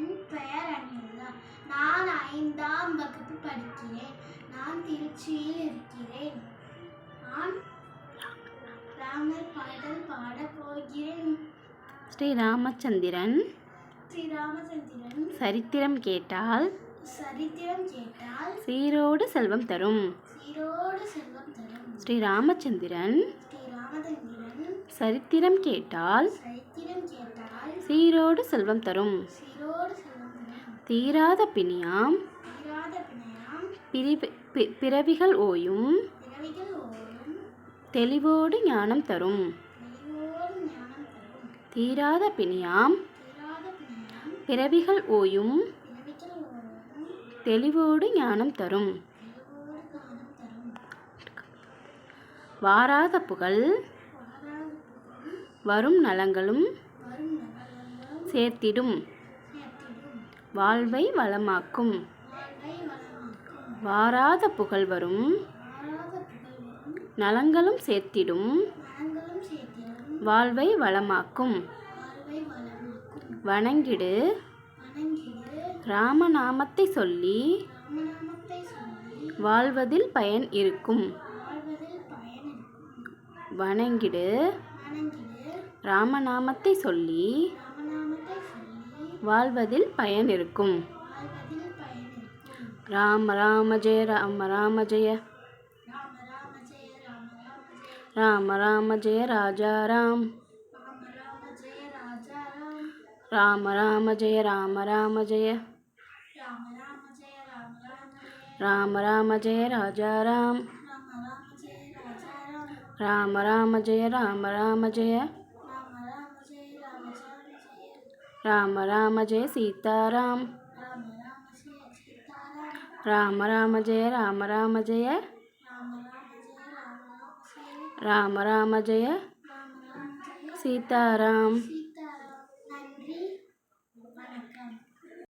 என் பெயர் அனிதா நான் ஐந்தாம் வகுப்பு படிக்கிறேன். நான் திருச்சியில் இருக்கிறேன். நான் ராமர் பாடல் பாடப் போகிறேன். ஸ்ரீ ராமச்சந்திரன் ஸ்ரீ ராமச்சந்திரன் சரித்திரம் கேட்டால்? சரித்திரம் கேட்டால்? சீரோடு செல்வம் தரும். சீரோடு செல்வம் தரும். ஸ்ரீ ராமச்சந்திரன் ஸ்ரீ ராமச்சந்திரன் சரித்திரம் கேட்டால்? சீரோடு செல்வம் தரும். தீராத பிணியாம். பிறவிகள் ஓயும். தெளிவோடு ஞானம் தரும். தீராத பிணியாம். பிறவிகள் ஓயும். தெளிவோடு ஞானம் தரும். வாராத புகழ். வரும் நலங்களும். சேர்த்திடும். வாழ்வை வளமாக்கும். வாராத புகழ்வரும் நலங்களும் சேர்த்திடும். வாழ்வை வளமாக்கும். வணங்கிடு. ராமநாமத்தை சொல்லி வாழ்வதில் பயன் இருக்கும். வணங்கிடு. ராமநாமத்தை சொல்லி வாழ்வதில் பயன் இருக்கும் வாழ்வதில் பயன் இருக்கும் ராம ராம ஜெய ராம ராம ஜெய ராம ராம ஜெய ராம ராம ஜெய ராம ராம ஜெய ராஜா ராம் ராம ராம ஜெய ராஜா ராம் ராம ராம ஜெய ராம ராம ஜெய ராம ராம ஜெய ராம ராம ஜெய राम राम जय सीताराम। राम राम जय राम राम जय। राम राम जय सीताराम।